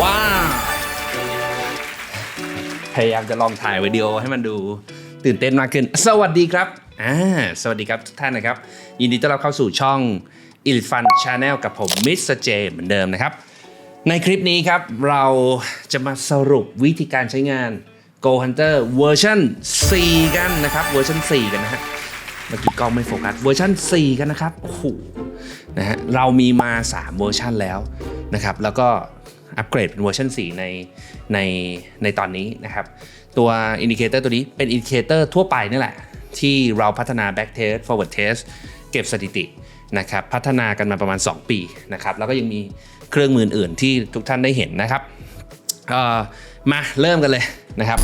ว้าพยายามจะลองถ่ายวิดีโอให้มันดูตื่นเต้นมากขึ้น สวัสดีครับอ่าสวัสดีครับทุกท่านนะครับ ยินดีต้อนรับเข้าสู่ช่อง i l f u n Channel กับผมมิสเจเหมือนเดิมนะครับ ในคลิปนี้ครับเราจะมาสรุปวิธีการใช้งาน Go Hunter เวอร์ชัน4 กันนะครับเวอร์ชัน4 กันนะฮะเมื่อกี้กล้องไม่โฟกัสเวอร์ชัน4 กันนะครับโอ้โหนะฮะเรามีมา 3 เวอร์ชันแล้วนะครับ แล้วก็ อัปเกรดเป็นเวอร์ชัน4 ในในในตอนนี้นะครับ ตัวอินดิเคเตอร์ตัวนี้เป็นอินดิเคเตอร์ทั่วไปนี่แหละ ที่เราพัฒนา back test forward test เก็บสถิตินะครับพัฒนากันมาประมาณ 2 ปีนะครับแล้วก็ยังมีเครื่องมืออื่นที่ทุกท่านได้เห็นนะครับมาเริ่มกันเลยนะครับ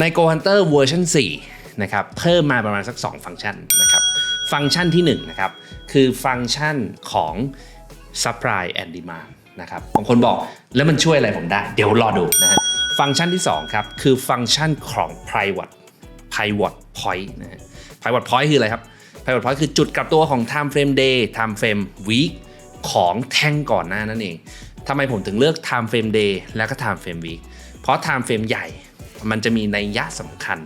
ใน Go Hunter เวอร์ชัน4นะครับเพิ่มมาประมาณสัก 2 ฟังก์ชันนะครับฟังก์ชันที่1นะครับคือฟังก์ชันของ supply and demand นะครับบางคนบอกแล้วมันช่วยอะไรผมได้ เดี๋ยวรอดูนะฮะฟังก์ชันที่ 2 ครับ คือฟังก์ชันของ private pivot point นะฮะ pivot point คืออะไรครับ pivot point คือจุดกลับตัวของ time frame day time frame week ของแท่งก่อนหน้านั่นเองทำไมผมถึงเลือก time frame day แล้วก็ time frame week เพราะ time frame ใหญ่มันจะมีนัยยะสำคัญ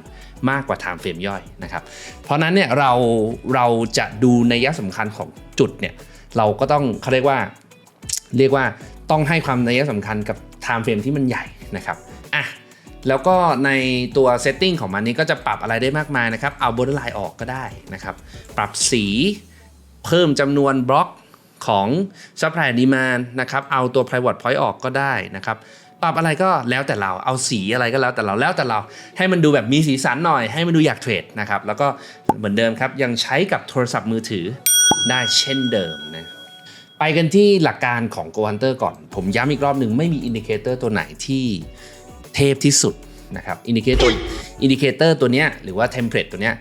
มากกว่า time frame ย่อยนะครับ เพราะนั้นเนี่ยเราเราจะดูนัยยะสำคัญของจุดเนี่ยเราก็ต้องเขาเรียกว่า เรียกว่าต้องให้ความนัยสำคัญกับ time frame ที่มันใหญ่นะครับอะแล้วก็ในตัว setting ของมันนี้ก็จะปรับอะไรได้มากมายนะครับ เอา borderline ออกก็ได้นะครับ ปรับสี เพิ่มจำนวนบล็อกของ supply and demand นะครับ เอาตัว private point ออกก็ได้นะครับ ปรับอะไรก็แล้วแต่เรา เอาสีอะไรก็แล้วแต่เรา แล้วแต่เรา ให้มันดูแบบมีสีสันหน่อย ให้มันดูอยากเทรดนะครับ แล้วก็เหมือนเดิมครับ ยังใช้กับโทรศัพท์มือถือได้เช่นเดิมนะ ไปกันที่หลักการของ Go Hunter ก่อน ผมย้ำอีกรอบหนึ่งไม่มีอินดิเคเตอร์ตัวไหนที่เทพที่สุดนะครับอินดิเคเตอร์อินดิเคเตอร์ตัวเนี้ยหรือว่าเทมเพลตตัวเนี้ย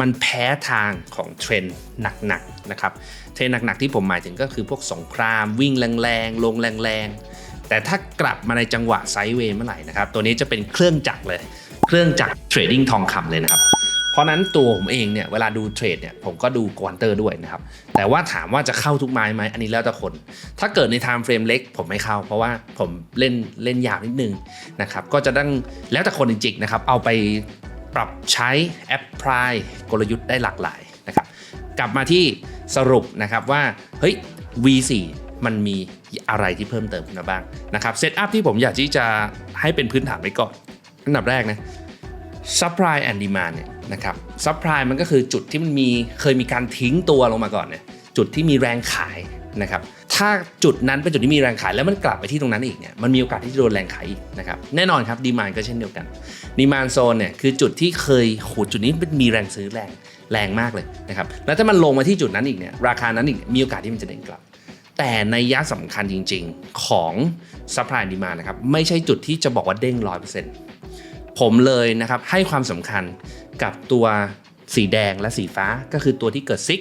มันแพ้ทางของเทรนด์หนักๆนะครับเทรนด์หนักๆที่ผมหมายถึงก็คือพวกสงครามวิ่งแรงๆ ลงแรงๆ แต่ถ้ากลับมาในจังหวะไซด์เวย์เมื่อไหร่นะครับตัวนี้จะเป็นเครื่องจักรเลย เครื่องจักรเทรดดิ้งทองคำเลยนะครับ ราะนั้นตัวผมเองเนี่ยเวลาดูเทรดเนี่ยผมก็ดูกวนเตอร์ด้วยนะครับ แต่ว่าถามว่าจะเข้าทุกไม้ไหมอันนี้แล้วแต่คน ถ้าเกิดในไทม์เฟรมเล็กผมไม่เข้า เพราะว่าผมเล่นเล่นยาวนิดนึงนะครับก็จะต้องแล้วแต่คนจริงๆนะครับเอาไปปรับใช้แอปพลายกลยุทธ์ได้หลากหลายนะครับกลับมาที่สรุปนะครับว่าเฮ้ย V4 มันมีอะไรที่เพิ่มเติมขึ้นมาบ้างนะครับเซตอัพที่ผมอยากที่จะให้เป็นพื้นฐานไว้ก่อนอันดับแรกนะ supply and demand เนี่ยนะครับ supply มันก็คือจุดที่มันมีเคยมีการทิ้งตัวลงมาก่อนเนี่ยจุดที่มีแรงขายนะครับถ้าจุดนั้นเป็นจุดที่มีแรงขายแล้วมันกลับไปที่ตรงนั้นอีกเนี่ยมันมีโอกาสที่จะโดนแรงขายอีกนะครับแน่นอนครับ demand ก็เช่นเดียวกัน demand zone เนี่ยคือจุดที่เคยโหจุดนี้มันมีแรงซื้อแรงแรงมากเลยนะครับแล้วถ้ามันลงมาที่จุดนั้นอีกเนี่ยราคานั้นอีกมีโอกาสที่มันจะเด้งกลับ แต่ในยะสำคัญจริง ๆของ supply and demand นะครับไม่ใช่จุดที่จะบอกว่าเด้งร้อยเปอร์เซ็นต์ ผมเลยนะครับให้ความสำคัญกับตัวสีแดงและสีฟ้าก็คือตัวที่เกิดซิก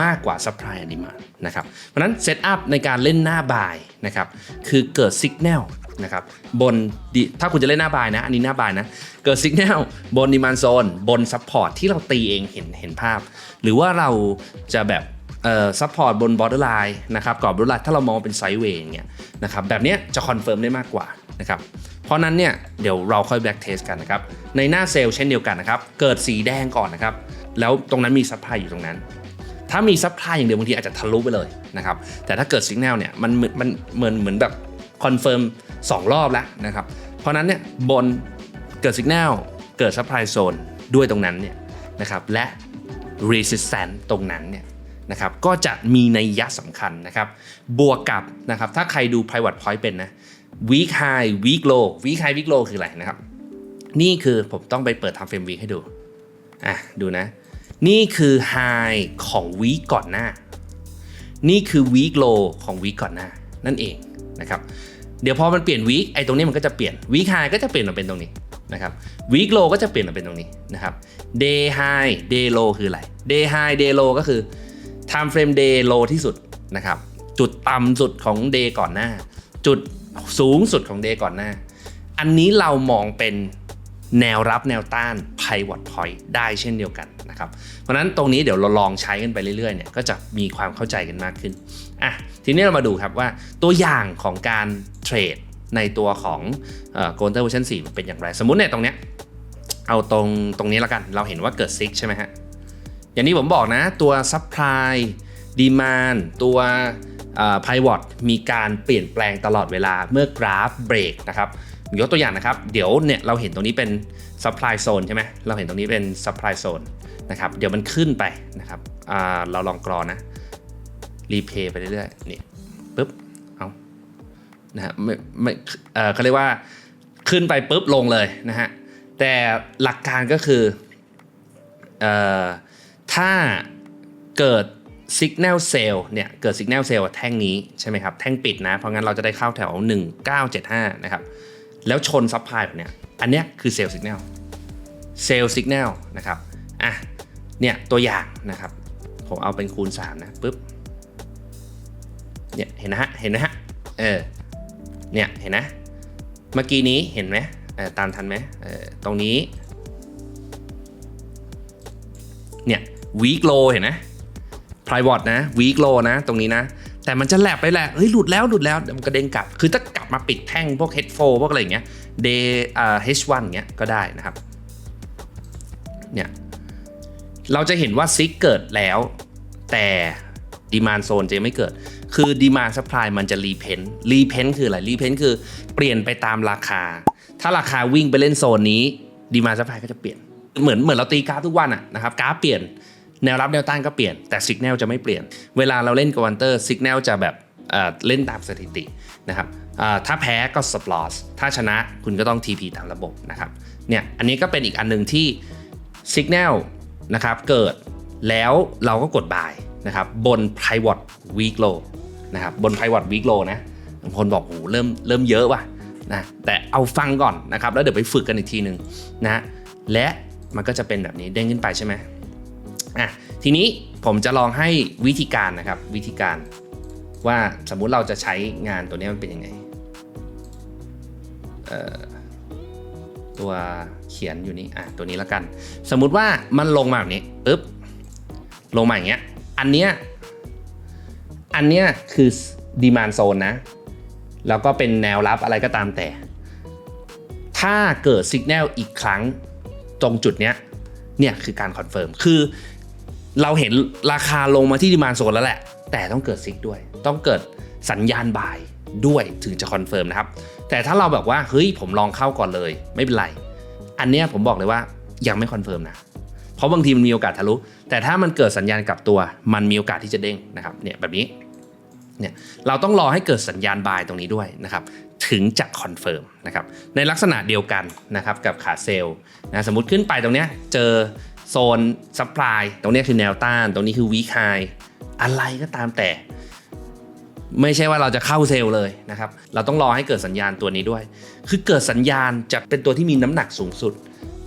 มากกว่า supply and demand นะครับเพราะนั้นเซตอัพในการเล่นหน้าบายนะครับคือเกิดสัญญาณนะครับบนถ้าคุณจะเล่นหน้าบายนะ อันนี้หน้าบายนะ เกิดสัญญาณบน demand zone บน support ที่เราตีเองเห็นเห็นภาพ หรือว่าเราจะแบบเอ่อ support บน borderline นะครับกรอบ borderline ถ้าเรามองเป็น sideway อย่างเงี้ยนะครับแบบเนี้ยจะ confirm ได้มากกว่านะครับ เพราะนั้นเนี่ยเดี๋ยวเราค่อย back test กันนะครับ ในหน้าเซลล์เช่นเดียวกันนะครับ เกิดสีแดงก่อนนะครับ แล้วตรงนั้นมีซัพพลายอยู่ตรงนั้น ถ้ามีซัพพลายอย่างเดียวบางทีอาจจะทะลุไปเลยนะครับ แต่ถ้าเกิดสัญญาณเนี่ยมันเหมือนมันเหมือนเหมือนแบบคอนเฟิร์มสองรอบแล้วนะครับ เพราะนั้นเนี่ยบนเกิดสัญญาณเกิดซัพพลายโซนด้วยตรงนั้นเนี่ยนะครับ และ resistance ตรงนั้นเนี่ยนะครับก็จะมีในัยยะสำคัญนะครับ บวกกับนะครับถ้าใครดู private point เป็นนะ week high week low week high week low คืออะไรนะครับ นี่คือผมต้องไปเปิด time frame week ให้ดู อะ ดูนะ นี่คือ high ของ week ก่อนหน้า นี่คือ week low ของ week ก่อนหน้า นั่นเองนะครับ เดี๋ยวพอมันเปลี่ยน week ไอ้ตรงนี้มันก็จะเปลี่ยน week high ก็จะเปลี่ยนมาเป็นตรงนี้นะครับ week low ก็จะเปลี่ยนมาเป็นตรงนี้นะครับ day high day low คืออะไร day high day low ก็คือ time frame day low ที่สุดนะครับ จุดต่ำสุดของ day ก่อนหน้า จุด สูงสุดของ day ก่อนหน้า อันนี้เรามองเป็นแนวรับแนวต้าน pivot point ได้เช่นเดียวกันนะครับ เพราะนั้นตรงนี้เดี๋ยวเราลองใช้กันไปเรื่อยๆเนี่ยก็จะมีความเข้าใจกันมากขึ้นอะทีนี้เรามาดูครับว่าตัวอย่างของการเทรดในตัวของโกลเตอร์เวอร์ชัน4เป็นอย่างไร สมมุติเนี่ยตรงเนี้ยเอาตรงตรงนี้และกัน เราเห็นว่าเกิดซิกใช่ไหมฮะอย่างที่ผมบอกนะตัว supply demand ตัว ไพวอตมีการเปลี่ยนแปลงตลอดเวลาเมื่อกราฟเบรกนะครับยกตัวอย่างนะครับ เดี๋ยวเนี่ยเราเห็นตรงนี้เป็น supply zone ใช่ไหมเราเห็นตรงนี้เป็น supply zone นะครับเดี๋ยวมันขึ้นไปนะครับเราลองกรอนะรีเพย์ไปเรื่อยๆนี่ปุ๊บเอานะฮะไม่ไม่เออเขาเรียกว่าขึ้นไปปุ๊บลงเลยนะฮะแต่หลักการก็คือเอ่อถ้าเกิด Signal Sale เนี่ยเกิด Signal Sale แท่งนี้ใช่ไหมครับแท่งปิดนะ เพราะงั้นเราจะได้เข้าแถว 1975 นะครับ แล้วชนซับพลายแบบเนี้ยอันเนี้ยคือเซลล์สัญญาณเซลล์สัญญาณนะครับอะเนี่ยตัวอย่างนะครับ ผมเอาเป็นคูณ 3 นะปุ๊บเนี่ยเห็นนะฮะเห็นนะฮะเออเนี่ยเห็นนะ เมื่อกี้นี้เห็นไหมเออตามทันไหมเออตรงนี้เนี่ยวีคโลเห็นไหม private นะ week low นะ ตรงนี้นะ แต่มันจะแลบไปแหละเฮ้ยหลุดแล้วหลุดแล้วมันกระเด้งกลับ คือถ้ากลับมาปิดแท่งพวก h f 4พวกอะไรอย่างเงี้ย day อ่า h1 เงี้ยก็ได้นะครับ เนี่ย เราจะเห็นว่าซิกเกิดแล้ว แต่ดีมานโซนจะไม่เกิด คือดีมานซัพพลายมันจะรีเพนรีเพนคืออะไรรีเพนคือเปลี่ยนไปตามราคา ถ้าราคาวิ่งไปเล่นโซนนี้ดีมานซัพพลายก็จะเปลี่ยน เหมือนเหมือนเราตีกราฟทุกวันอะนะครับกราฟเปลี่ยน แนวรับแนวต้านก็เปลี่ยนแต่สัญญาณจะไม่เปลี่ยน เวลาเราเล่นกับวันเตอร์สัญญาณจะแบบเล่นตามสถิตินะครับถ้าแพ้ก็ stop loss ถ้าชนะคุณก็ต้อง TP ตามระบบนะครับเนี่ยอันนี้ก็เป็นอีกอันหนึ่งที่สัญญาณนะครับเกิดแล้วเราก็กด buy นะครับบน private week low นะครับบน private week low นะบางคนบอกโอ้โหเริ่มเริ่มเยอะว่ะนะแต่เอาฟังก่อนนะครับแล้วเดี๋ยวไปฝึกกันอีกทีหนึ่งนะและมันก็จะเป็นแบบนี้เด้งขึ้นไปใช่ไหม อะทีนี้ผมจะลองให้วิธีการนะครับวิธีการ ว่าสมมุติเราจะใช้งานตัวนี้มันเป็นยังไงเอ่อตัวเขียนอยู่นี่อะตัวนี้แล้วกัน สมมุติว่ามันลงมาแบบนี้ปึ๊บลงมาอย่างเงี้ยอันเนี้ยอันเนี้ยคือดีมานโซนนะ แล้วก็เป็นแนวรับอะไรก็ตามแต่ ถ้าเกิดสัญญาณอีกครั้งตรงจุดเนี้ยเนี่ยคือการคอนเฟิร์ม คือ เราเห็นราคาลงมาที่ดีมานโซนแล้วแหละ แต่ต้องเกิดซิกด้วย ต้องเกิดสัญญาณบ่ายด้วยถึงจะคอนเฟิร์มนะครับ แต่ถ้าเราแบบว่าเฮ้ยผมลองเข้าก่อนเลย ไม่เป็นไร อันเนี้ยผมบอกเลยว่ายังไม่คอนเฟิร์มนะ เพราะบางทีมันมีโอกาสทะลุ แต่ถ้ามันเกิดสัญญาณกลับตัว มันมีโอกาสที่จะเด้งนะครับเนี่ยแบบนี้เนี่ยเราต้องรอให้เกิดสัญญาณบายตรงนี้ด้วยนะครับถึงจะคอนเฟิร์มนะครับในลักษณะเดียวกันนะครับกับขาเซลล์นะสมมติขึ้นไปตรงเนี้ยเจอ โซนซัพพลายตรงนี้คือแนวต้าน ตรงนี้คือวีคไฮอะไรก็ตามแต่ ไม่ใช่ว่าเราจะเข้าเซลล์เลยนะครับ เราต้องรอให้เกิดสัญญาณตัวนี้ด้วย คือเกิดสัญญาณจะเป็นตัวที่มีน้ำหนักสูงสุด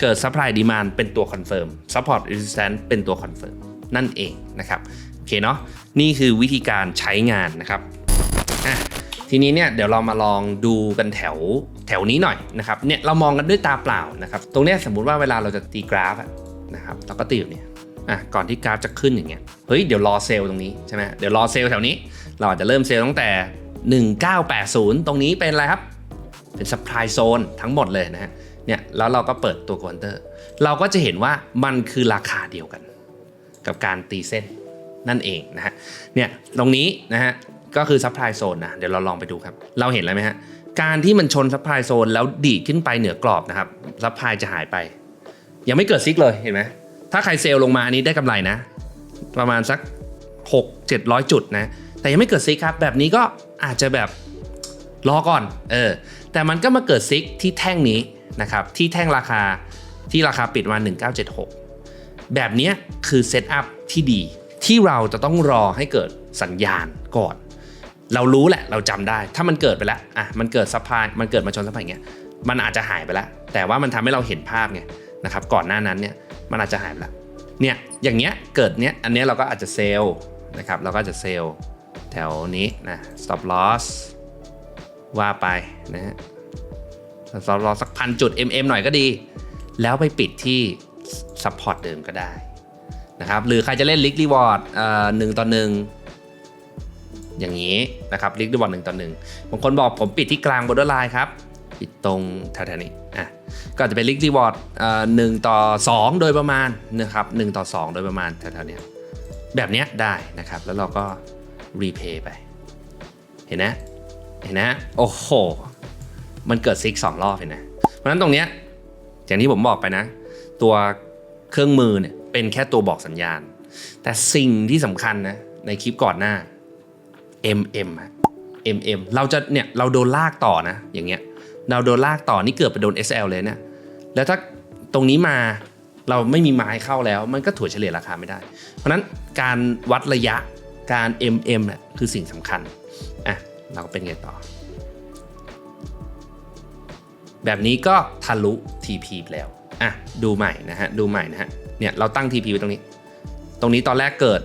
เกิด supply demand เป็นตัว confirm support resistance เป็นตัว confirm นั่นเองนะครับโอเคเนาะนี่คือวิธีการใช้งานนะครับทีนี้เนี่ยเดี๋ยวเรามาลองดูกันแถวแถวนี้หน่อยนะครับเนี่ยเรามองกันด้วยตาเปล่านะครับ ตรงนี้สมมุติว่าเวลาเราจะตีกราฟอะ นะครับเราก็ตีแบบเนี้ยอะก่อนที่กราฟจะขึ้นอย่างเงี้ยเฮ้ยเดี๋ยวรอเซลล์ตรงนี้ใช่ไหมเดี๋ยวรอเซลล์แถวนี้ เราอาจจะเริ่มเซลล์ตั้งแต่ 1980 ตรงนี้เป็นอะไรครับ เป็น supply zone ทั้งหมดเลยนะฮะเนี่ยแล้วเราก็เปิดตัวควอนเตอร์ เราก็จะเห็นว่ามันคือราคาเดียวกัน กับการตีเส้นนั่นเองนะฮะเนี่ยตรงนี้นะฮะก็คือ supply zone นะเดี๋ยวเราลองไปดูครับ เราเห็นอะไรไหมฮะการที่มันชน supply zone แล้วดีดขึ้นไปเหนือกรอบนะครับ supply จะหายไป ยังไม่เกิดซิกเลยเห็นไหมถ้าใครเซลลงมาอันนี้ได้กำไรนะ ประมาณสัก 6 700 จุดนะ แต่ยังไม่เกิดซิกครับ แบบนี้ก็อาจจะแบบรอก่อนเออแต่มันก็มาเกิดซิกที่แท่งนี้นะครับที่แท่งราคาที่ราคาปิดมา1976 แบบนี้คือเซตอัพที่ดีที่เราจะต้องรอให้เกิดสัญญาณก่อน เรารู้แหละเราจำได้ ถ้ามันเกิดไปแล้วอะมันเกิดซัพพลายมันเกิดมาชนซัพพลายอย่างเงี้ยมันอาจจะหายไปแล้ว แต่ว่ามันทำให้เราเห็นภาพไง นะครับก่อนหน้านั้นเนี่ยมันอาจจะหายไปแล้วเนี่ยอย่างเงี้ยเกิดเนี้ยอันเนี้ยเราก็อาจจะเซลล์นะครับเราก็จะเซลล์แถวนี้นะ stop loss ว่าไปนะฮะสรอสักพันจุด MM หน่อยก็ดี แล้วไปปิดที่ support เดิมก็ได้นะครับหรือใครจะเล่นลิกรีวอร์ดหนึ่งต่อหนึ่งอย่างนี้นะครับลิกรีวอร์ดหนึ่งต่อหนึ่งบางคนบอกผมปิดที่กลางบอร์เดอร์ไลน์ครับ ปิดตรงแถวๆนี้อะก็อาจจะเป็นลิกรีวอร์ดหนึ่งต่อสองโดยประมาณนะครับหนึ่งต่อสองโดยประมาณแถวๆนี้แบบเนี้ยได้นะครับ แล้วเราก็รีเพย์ไป เห็นนะเห็นนะโอ้โห มันเกิดซิกสองรอบเห็นนะเพราะฉะนั้นตรงเนี้ยอย่างที่ผมบอกไปนะ ตัวเครื่องมือเนี่ยเป็นแค่ตัวบอกสัญญาณ แต่สิ่งที่สำคัญนะในคลิปก่อนหน้า MM อะ MM เราจะเนี่ยเราโดนลากต่อนะ อย่างเงี้ย เราโดนลากต่อนี่เกือบไปโดน SL เลยเนี่ยแล้วถ้าตรงนี้มาเราไม่มีไม้เข้าแล้ว มันก็ถั่วเฉลี่ยราคาไม่ได้ เพราะนั้นการวัดระยะการ MM เนี่ยคือสิ่งสำคัญอะเราก็เป็นไงต่อ แบบนี้ก็ทะลุ TP แล้วอะดูใหม่นะฮะดูใหม่นะฮะเนี่ยเราตั้ง TP ไว้ตรงนี้ ตรงนี้ตอนแรกเกิด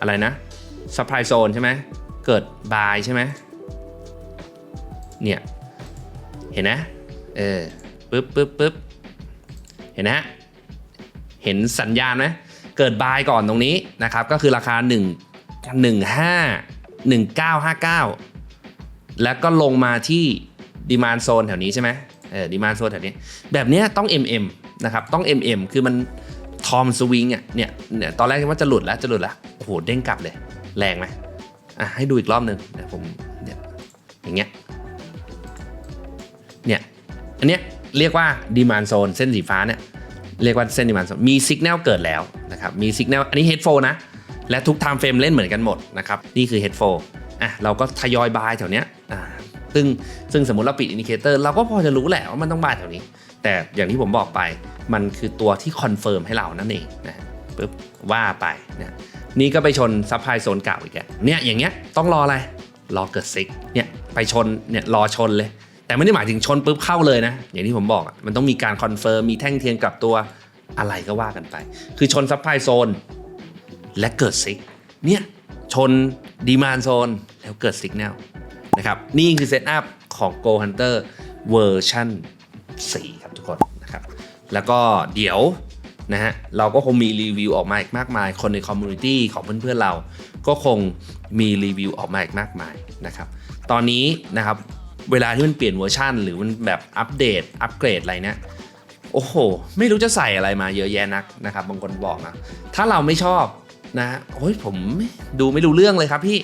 อะไรนะ supply zone ใช่ไหมเกิด buy ใช่ไหมเนี่ย เห็นนะเออปึ๊บปึ๊บปึ๊บเห็นนะเห็นสัญญาณไหมเกิด buy ก่อนตรงนี้นะครับ ก็คือราคา 1 15 1959 แล้วก็ลงมาที่ดีมานโซนแถวนี้ใช่ไหมเออดีมานโซนแถวนี้ แบบนี้ต้อง MM นะครับ ต้อง MM คือมันทอมสวิงอะเนี่ยเนี่ย ตอนแรกว่าจะหลุดแล้วจะหลุดแล้วโอ้โหเด้งกลับเลย แรงไหมอะให้ดูอีกรอบหนึ่งเดี๋ยวผมเนี่ยอย่างเงี้ย อันเนี้ยเรียกว่าดีมานโซนเส้นสีฟ้าเนี่ยเรียกว่าเส้นดีมานโซนมีสัญญาณเกิดแล้วนะครับมีสัญญาณอันนี้ headphone นะ และทุก time frame เล่นเหมือนกันหมดนะครับนี่คือ headphone อะเราก็ทยอยบายแถวเนี้ยอ่าซึ่งซึ่งสมมติเราปิดอินดิเคเตอร์เราก็พอจะรู้แหละว่ามันต้องบายแถวนี้ แต่อย่างที่ผมบอกไปมันคือตัวที่คอนเฟิร์มให้เรานั่นเองนะปึ๊บว่าไปนะนี่ก็ไปชนซัพพลายโซนเก่าอีกแกเนี่ยอย่างเงี้ยต้องรออะไรรอเกิดซิกเนี่ยไปชนเนี่ยรอชนเลย แต่ไม่ได้หมายถึงชนปุ๊บเข้าเลยนะ อย่างที่ผมบอกมันต้องมีการคอนเฟิร์มมีแท่งเทียนกลับตัวอะไรก็ว่ากันไป คือชนซัพพลายโซนและเกิดซิกเนี่ยชนดีมานโซนแล้วเกิดซิกแนลนะครับนี่คือเซตอัพของ Go Hunter เวอร์ชัน4 ครับทุกคนนะครับแล้วก็เดี๋ยวนะฮะเราก็คงมีรีวิวออกมาอีกมากมาย คนในคอมมูนิตี้ของเพื่อนๆเรา ก็คงมีรีวิวออกมาอีกมากมายนะครับตอนนี้นะครับ เวลาที่มันเปลี่ยนเวอร์ชันหรือมันแบบอัปเดตอัปเกรดอะไรเนี่ยโอ้โห ไม่รู้จะใส่อะไรมาเยอะแยะนักนะครับบางคนบอกนะถ้าเราไม่ชอบนะโอ้ยผมดูไม่รู้เรื่องเลยครับพี่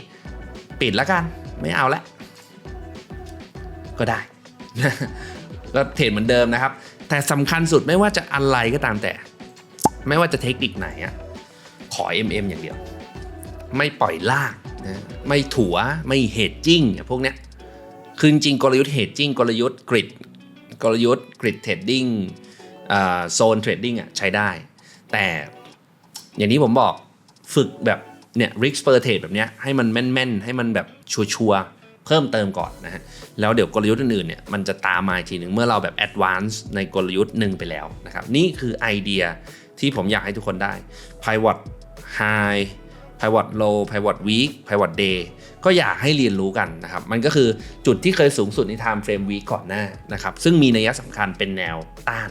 ปิดแล้วกันไม่เอาละก็ได้ก็เทรดเหมือนเดิมนะครับ แต่สำคัญสุดไม่ว่าจะอะไรก็ตามแต่ ไม่ว่าจะเทคนิคไหนอะขอ MM อย่างเดียว ไม่ปล่อยลากนะไม่ถัวไม่เฮดจิ้งพวกเนี้ย คือจริงกลยุทธ์เฮดจิ้งกลยุทธ์กริดกลยุทธ์กริดเทรดดิ้งโซนเทรดดิ้งอะใช้ได้ แต่อย่างที่ผมบอกฝึกแบบเนี่ยริกสเปอร์เทรดแบบเนี้ยให้มันแม่นๆ ให้มันแบบชัวร์ๆเพิ่มเติมก่อนนะฮะ แล้วเดี๋ยวกลยุทธ์อื่นๆเนี่ยมันจะตามมาอีกทีหนึ่งเมื่อเราแบบแอดวานซ์ในกลยุทธ์หนึ่งไปแล้วนะครับ นี่คือไอเดียที่ผมอยากให้ทุกคนได้ Pivot High Pivot Low Pivot Week Pivot Day ก็อยากให้เรียนรู้กันนะครับ มันก็คือจุดที่เคยสูงสุดใน Time Frame Week ก่อนหน้านะครับ ซึ่งมีนัยสำคัญเป็นแนวต้าน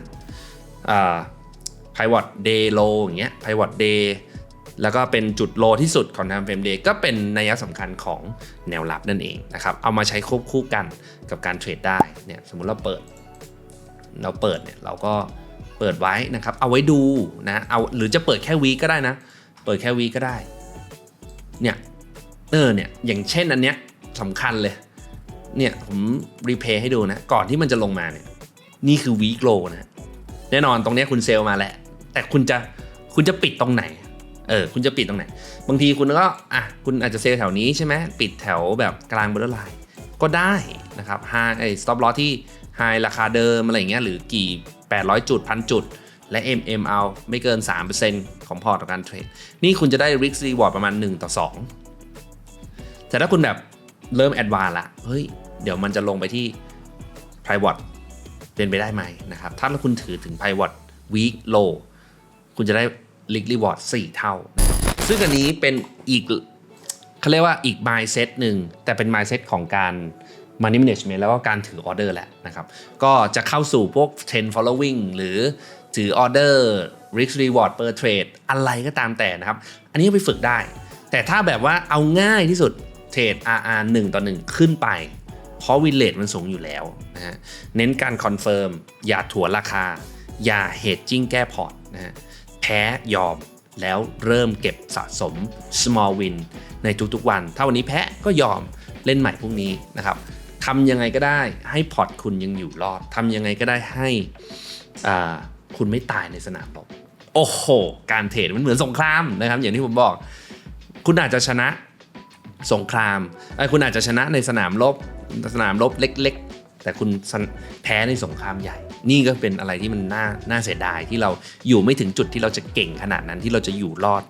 Pivot Day Low อย่างเงี้ย Pivot Day แล้วก็เป็นจุดโลที่สุดของ Time Frame Day ก็เป็นนัยสำคัญของแนวรับนั่นเองนะครับ เอามาใช้ควบคู่กันกับการเทรดได้เนี่ยสมมุติเราเปิด เราเปิดเนี่ยเราก็เปิดไว้นะครับ เอาไว้ดูนะ เอาหรือจะเปิดแค่วีก็ได้นะ เปิดแค่วีก็ได้ เนี่ยเออเนี่ยอย่างเช่นอันเนี้ยสำคัญเลยเนี่ยผมรีเพย์ให้ดูนะ ก่อนที่มันจะลงมาเนี่ยนี่คือวีโลนะแน่นอนตรงเนี้ยคุณเซลมาแหละ แต่คุณจะคุณจะปิดตรงไหนเออคุณจะปิดตรงไหน บางทีคุณก็อะคุณอาจจะเซลแถวนี้ใช่ไหมปิดแถวแบบกลางบนไลน์ก็ได้นะครับไฮไอ้สต็อปลอที่ไฮราคาเดิมอะไรอย่างเงี้ยหรือกี่ 800 จุดพันจุด และ MM เอาไม่เกิน 3%ของพอร์ตต่อการเทรด นี่คุณจะได้ risk reward ประมาณ 1 ต่อ 2 แต่ถ้าคุณแบบเริ่มแอดวานละเฮ้ย เดี๋ยวมันจะลงไปที่ private เป็นไปได้ไหมนะครับ ถ้าคุณถือถึง private week low คุณจะได้ risk reward 4 เท่า ซึ่งอันนี้เป็นอีกเขาเรียกว่าอีก mindset หนึ่ง แต่เป็น mindset ของการ money management แล้วก็การถือออเดอร์แหละนะครับ ก็จะเข้าสู่พวก trend following หรือ ถือออเดอร์ risk reward per trade อะไรก็ตามแต่นะครับ อันนี้ไปฝึกได้ แต่ถ้าแบบว่าเอาง่ายที่สุดเทรด RR 1 ต่อ 1 ขึ้นไป เพราะวินเลทมันสูงอยู่แล้วนะฮะเน้นการคอนเฟิร์มอย่าถัวราคา อย่าเฮดจิ้งแก้พอร์ตนะฮะแพ้ยอมแล้วเริ่มเก็บสะสม small win ในทุกๆวัน ถ้าวันนี้แพ้ก็ยอมเล่นใหม่พรุ่งนี้นะครับทำยังไงก็ได้ให้พอร์ตคุณยังอยู่รอดทำยังไงก็ได้ให้อ่า คุณไม่ตายในสนามรบโอ้โห การเทรดมันเหมือนสงครามนะครับ อย่างที่ผมบอก คุณอาจจะชนะสงครามเอ้คุณอาจจะชนะในสนามรบสนามรบเล็ก ๆ แต่คุณแพ้ในสงครามใหญ่ นี่ก็เป็นอะไรที่มันน่าน่าเสียดายที่เราอยู่ไม่ถึงจุดที่เราจะเก่งขนาดนั้นที่เราจะอยู่รอด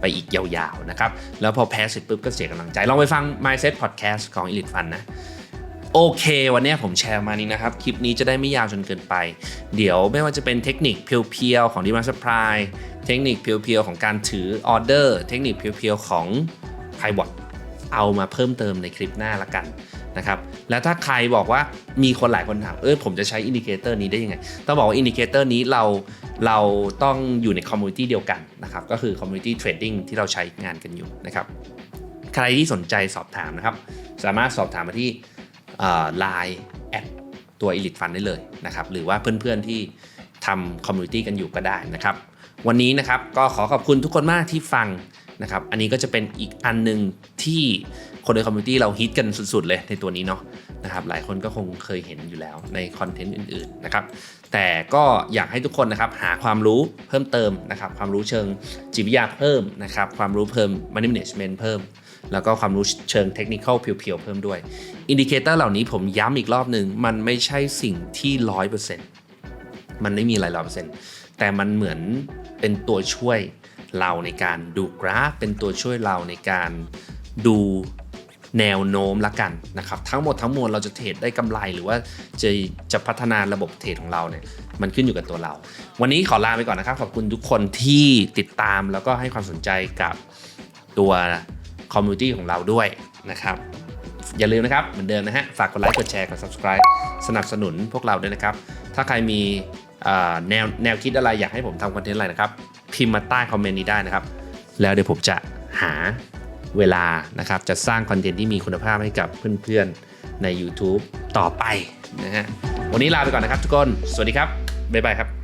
ไปอีกยาวๆนะครับ แล้วพอแพ้เสร็จปุ๊บก็เสียกำลังใจ ลองไปฟัง Mindset Podcast ของ Elite Fund นะ โอเควันนี้ผมแชร์มานี้นะครับ คลิปนี้จะได้ไม่ยาวจนเกินไป เดี๋ยวไม่ว่าจะเป็นเทคนิคเพียวๆของ Demand Supply เทคนิคเพียวๆของการถือออเดอร์ เทคนิคเพียวๆของ p i v o t เอามาเพิ่มเติมในคลิปหน้าละกันนะครับ แล้วถ้าใครบอกว่ามีคนหลายคนถาม เออผมจะใช้อินดิเคเตอร์นี้ได้ยังไง ต้องบอกว่าอินดิเคเตอร์นี้เราเราต้องอยู่ในคอมมูนิตี้เดียวกันนะครับ ก็คือคอมมูนิตี้เทรดดิ้งที่เราใช้งานกันอยู่นะครับ ใครที่สนใจสอบถามนะครับ สามารถสอบถามมาที่ ไลน์แอดตัว Elite Fund ได้เลยนะครับหรือว่าเพื่อนๆที่ทำคอมมูนิตี้กันอยู่ก็ได้นะครับวันนี้นะครับก็ขอขอบคุณทุกคนมากที่ฟังนะครับอันนี้ก็จะเป็นอีกอันหนึ่งที่คนในคอมมูนิตี้เราฮิตกันสุดๆเลยในตัวนี้เนาะนะครับหลายคนก็คงเคยเห็นอยู่แล้วในคอนเทนต์อื่นๆนะครับแต่ก็อยากให้ทุกคนนะครับหาความรู้เพิ่มเติมนะครับความรู้เชิงจิตวิทยาเพิ่มนะครับความรู้เพิ่ม money management เพิ่ม แล้วก็ความรู้เชิงเทคนิคเพียวๆเพิ่มด้วย อินดิเคเตอร์เหล่านี้ผมย้ำอีกรอบหนึ่งมันไม่ใช่สิ่งที่ร้อยเปอร์เซ็นต์มันไม่มีอะไรร้อยเปอร์เซ็นต์แต่มันเหมือนเป็นตัวช่วยเราในการดูกราฟ เป็นตัวช่วยเราในการดูแนวโน้มละกันนะครับ ทั้งหมดทั้งมวลเราจะเทรดได้กำไรหรือว่าจะจะพัฒนาระบบเทรดของเราเนี่ยมันขึ้นอยู่กับตัวเรา วันนี้ขอลาไปก่อนนะครับ ขอบคุณทุกคนที่ติดตามแล้วก็ให้ความสนใจกับตัว คอมมูนิตี้ของเราด้วยนะครับอย่าลืมนะครับ เหมือนเดิมนะฮะ ฝากกดไลค์กดแชร์กด subscribe สนับสนุนพวกเราด้วยนะครับ ถ้าใครมีแนวแนวคิดอะไรอยากให้ผมทำคอนเทนต์อะไรนะครับ พิมพ์มาใต้คอมเมนต์นี้ได้นะครับ แล้วเดี๋ยวผมจะหาเวลานะครับ จะสร้างคอนเทนต์ที่มีคุณภาพให้กับเพื่อนๆใน YouTube ต่อไปนะฮะวันนี้ลาไปก่อนนะครับทุกคน สวัสดีครับ บ๊ายบายครับ